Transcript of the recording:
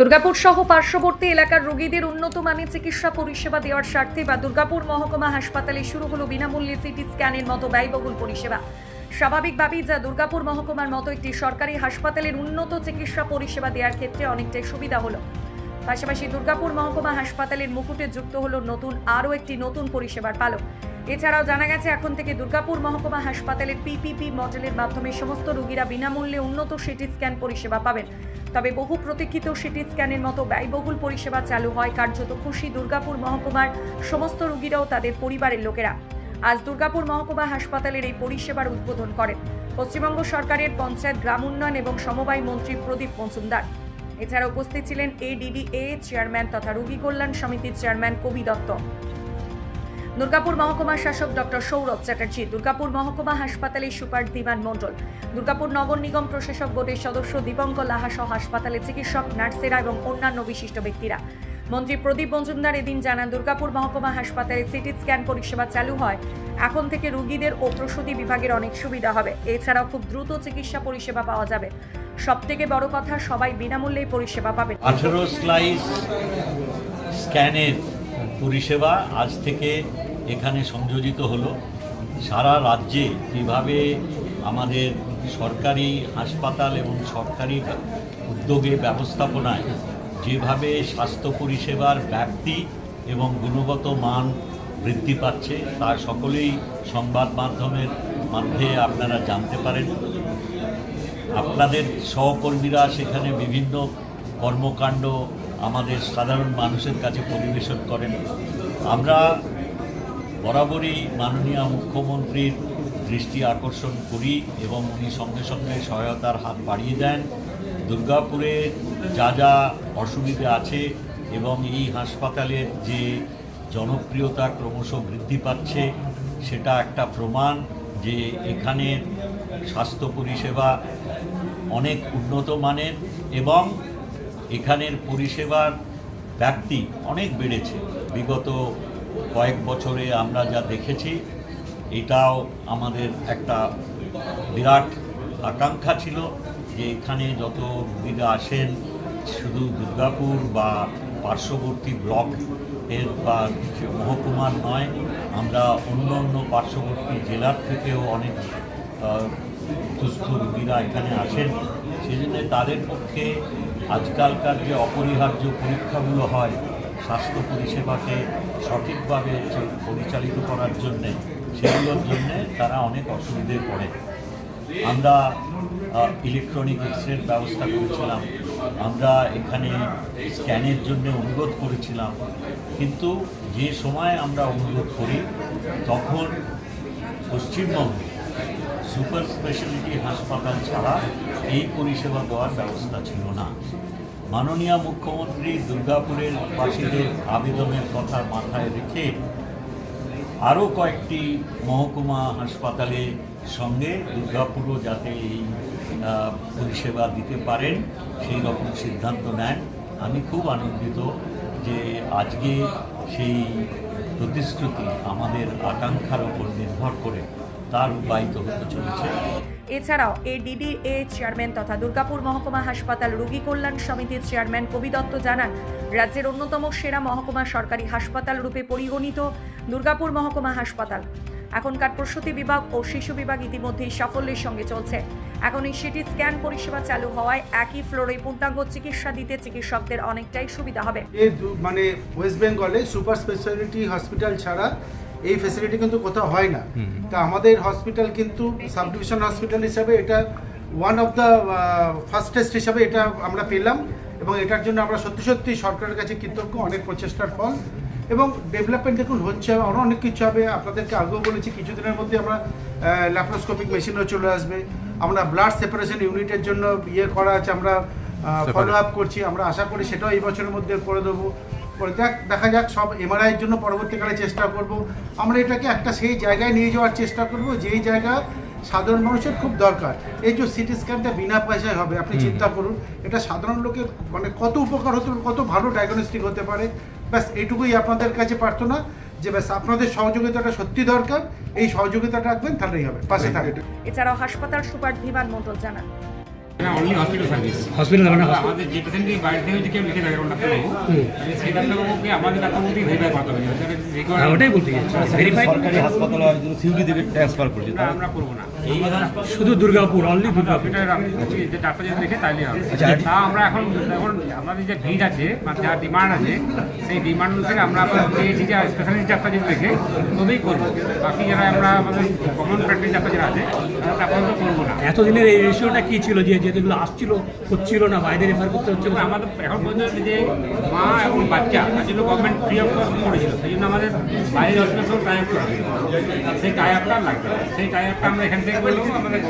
দুর্গাপুর সহ পার্শ্ববর্তী এলাকার রোগীদের উন্নত মানের চিকিৎসা পরিষেবা দেওয়ার স্বার্থে বা দুর্গাপুর মহকুমা হাসপাতালে শুরু হলো বিনামূল্যে সিটি স্ক্যানের মতো ব্যয়বহুল পরিষেবা। স্বাভাবিকভাবেই যা দুর্গাপুর মহকুমার মতো একটি সরকারি হাসপাতালের উন্নত চিকিৎসা পরিষেবা দেওয়ার ক্ষেত্রে অনেকটাই সুবিধা হলো। পাশাপাশি দুর্গাপুর মহকুমা হাসপাতালের মুকুটে যুক্ত হলো নতুন আরও একটি নতুন পরিষেবার পালক। এছাড়াও জানা গেছে, এখন থেকে দুর্গাপুর মহকুমা হাসপাতালের পিপিপি মডেলের মাধ্যমে সমস্ত রোগীরা বিনামূল্যে উন্নত সিটি স্ক্যান পরিষেবা পাবেন। তবে বহু প্রতীক্ষিত সিটি স্ক্যানের মতো ব্যয়বহুল পরিষেবা চালু হয় কার্যত খুশি দুর্গাপুর মহকুমার সমস্ত রোগীরাও তাদের পরিবারের লোকেরা। আজ দুর্গাপুর মহকুমা হাসপাতালের এই পরিষেবার উদ্বোধন করেন পশ্চিমবঙ্গ সরকারের পঞ্চায়েত গ্রাম উন্নয়ন এবং সমবায় মন্ত্রী প্রদীপ মজুমদার। এছাড়া উপস্থিত ছিলেন এডিডিএ চেয়ারম্যান তথা রোগী কল্যাণ সমিতির চেয়ারম্যান কবি দত্ত। দুর্গাপুর মহকুমা শাসক ডক্টর সৌরভ চ্যাটার্জি, দুর্গাপুর মহকুমা হাসপাতালের সুপার দিবান মণ্ডল, দুর্গাপুর নগর নিগম প্রশাসক বোর্ডের সদস্য দীপঙ্কর লাহা সহ হাসপাতালে চিকিৎসক, নার্সেরা এবং অন্যান্য বিশিষ্ট ব্যক্তিরা। মন্ত্রী প্রদীপ মজুমদার এদিন জানান, দুর্গাপুর মহকুমা হাসপাতালে সিটি স্ক্যান পরিষেবা চালু হয়। এখন থেকে রোগীদের ও প্রসূতি বিভাগের অনেক সুবিধা হবে। এছাড়াও খুব দ্রুত চিকিৎসা পরিষেবা পাওয়া যাবে। সব থেকে বড় কথা, সবাই বিনামূল্যেই পরিষেবা পাবেন। আঠেরো স্লাইস স্ক্যানের পরিষেবা আজ থেকে এখানে সংযোজিত হলো। সারা রাজ্যে কীভাবে আমাদের সরকারি হাসপাতাল এবং সরকারি উদ্যোগে ব্যবস্থাপনায় যেভাবে স্বাস্থ্য পরিষেবার ব্যাপ্তি এবং গুণগত মান বৃদ্ধি পাচ্ছে, তা সকলেই সংবাদ মাধ্যমের মাধ্যমে আপনারা জানতে পারেন। আপনাদের সহকর্মীরা সেখানে বিভিন্ন কর্মকাণ্ড আমাদের সাধারণ মানুষের কাছে পরিবেশন করেন। আমরা বরাবরই মাননীয় মুখ্যমন্ত্রীর দৃষ্টি আকর্ষণ করি এবং উনি সঙ্গে সঙ্গে সহায়তার হাত বাড়িয়ে দেন। দুর্গাপুরে যা যা অসুবিধে আছে এবং এই হাসপাতালের যে জনপ্রিয়তা ক্রমশ বৃদ্ধি পাচ্ছে, সেটা একটা প্রমাণ যে এখানের স্বাস্থ্য পরিষেবা অনেক উন্নত মানের এবং এখানের পরিষেবার ব্যাপ্তি অনেক বেড়েছে। বিগত কয়েক বছরে আমরা যা দেখেছি, এটাও আমাদের একটা বিরাট আকাঙ্ক্ষা ছিল যে এখানে যত রুগীরা আসেন, শুধু দুর্গাপুর বা পার্শ্ববর্তী ব্লক এর বা মহকুমার নয়, আমরা অন্য অন্য পার্শ্ববর্তী জেলার থেকেও অনেক দুস্থ রোগীরা এখানে আসেন। সেজন্য তাদের পক্ষে আজকালকার যে অপরিহার্য পরীক্ষাগুলো হয় স্বাস্থ্য পরিষেবাকে সঠিকভাবে পরিচালিত করার জন্যে, সেগুলোর জন্যে তারা অনেক অসুবিধায় পড়ে। আমরা ইলেকট্রনিক এক্সরের ব্যবস্থা করেছিলাম। আমরা এখানে স্ক্যানের জন্য অনুরোধ করেছিলাম। কিন্তু যে সময় আমরা অনুরোধ করি, তখন পশ্চিমবঙ্গে সুপার স্পেশালিটি হাসপাতাল ছাড়া এই পরিষেবা দেওয়ার ব্যবস্থা ছিল না। মাননীয় মুখ্যমন্ত্রী দুর্গাপুরের বাসীদের আবেদনের কথা মাথায় রেখে আরও কয়েকটি মহকুমা হাসপাতালের সঙ্গে দুর্গাপুরও যাতে এই পরিষেবা দিতে পারেন, সেই রকম সিদ্ধান্ত নেন। আমি খুব আনন্দিত যে আজকে সেই প্রতিশ্রুতি আমাদের আকাঙ্ক্ষার উপর নির্ভর করে তার রূপায়িত হতে চলেছে। এছাড়াও এডিডিএ চেয়ারম্যান তথা দুর্গাপুর মহকুমা হাসপাতাল রোগী কল্যাণ সমিতির চেয়ারম্যান কবি দত্ত জানান রাজ্যের অন্যতম সেরা মহকুমা সরকারি হাসপাতাল রূপে পরিগণিত দুর্গাপুর মহকুমা হাসপাতাল। এখনকার প্রসূতি বিভাগ ও শিশু বিভাগ ইতিমধ্যেই সাফল্যের সঙ্গে চলছে। এখন এই সিটি স্ক্যান পরিষেবা চালু হওয়ায় একই ফ্লোরে পূর্ণাঙ্গ চিকিৎসা দিতে চিকিৎসকদের অনেকটাই সুবিধা হবে। মানে ওয়েস্ট বেঙ্গলে সুপার স্পেশালিটি হসপিটাল ছাড়া এই ফেসিলিটি কিন্তু কোথাও হয় না। তা আমাদের হসপিটাল কিন্তু সাব ডিভিশন হসপিটাল হিসাবে এটা ওয়ান অফ দ্য ফার্স্টেস্ট হিসাবে এটা আমরা পেলাম এবং এটার জন্য আমরা সত্যি সত্যি সরকারের কাছে কৃতজ্ঞ অনেক প্রচেষ্টার ফল। এবং ডেভেলপমেন্ট দেখুন হচ্ছে আরও অনেক কিছু হবে। আপনাদেরকে আগেও বলেছি কিছুদিনের মধ্যে আমরা ল্যাপ্রোস্কোপিক মেশিনও চলে আসবে। আমরা ব্লাড সেপারেশন ইউনিটের জন্য ইয়ে করা আছে আমরা ফলো আপ করছি। আমরা আশা করি সেটাও এই বছরের মধ্যে করে দেবো। পরে দেখ দেখা যাক সব এমআরআইয়ের জন্য পরবর্তীকালে চেষ্টা করব। আমরা এটাকে একটা সেই জায়গায় নিয়ে যাওয়ার চেষ্টা করব যেই জায়গা সাধারণ মানুষের খুব দরকার। এই যে সিটি স্ক্যানটা বিনা পয়সায় হবে আপনি চিন্তা করুন। এটা সাধারণ লোকের মানে কত উপকার হতে কত ভালো ডায়াগনস্টিক হতে পারে। ব্যাস এইটুকুই আপনাদের কাছে প্রার্থনা যে ব্যাস আপনাদের সহযোগিতাটা সত্যি দরকার। এই সহযোগিতাটা রাখবেন তাহলেই হবে। পাশে থাকবেন এছাড়াও হাসপাতাল সুপার বিমান মণ্ডল জানান। না অনলি হসপিটাল সার্ভিস হসপিটাল মানে আমাদের যে পেশেন্টকে বাইরে থেকে যদি কেউ লিখে থাকে ডাক্তারবাবু। সেই ডাক্তারবাবুকে আমাদের ডাক্তারবাবুকে ভেরিফাই করতে হবে সেটা required- হ্যাঁ ওটাই বলতে ভেরিফাই সরকারি হাসপাতালে সিউডি থেকে ট্রান্সফার করছে আমরা করব না। শুধু দুর্গাপুর অনলি দুর্গাপুর। যে ডাক্তার যদি দেখে তাইলে হবে। আচ্ছা, তা আমরা এখন এখন আমাদের যে ভিড় আছে বা যা ডিমান্ড আছে সেই ডিমান্ড অনুসারে আমরা পেয়েছি যে স্পেশালিস্ট ডাক্তার যদি দেখে তবেই করব। বাকি যারা আমরা আমাদের কমন প্র্যাকটিস ডাক্তার যারা আছে তারা আপাতত করব না। এতদিনের এই রেশিওটা কি ছিল যে যেগুলো আসছিল, হচ্ছিল না, বাইরে রেফার করতে হচ্ছে। আমাদের এখন পর্যন্ত যে মা এবং বাচ্চা জন্য গভর্নমেন্ট ফ্রি অফ কস্ট করেছিল, সেই জন্য আমাদের বাইরের হসপিটাল টাই আপ সেই টাই আপটা লাগবে সেই টাই আপটা আমরা এখান থেকে আমাদের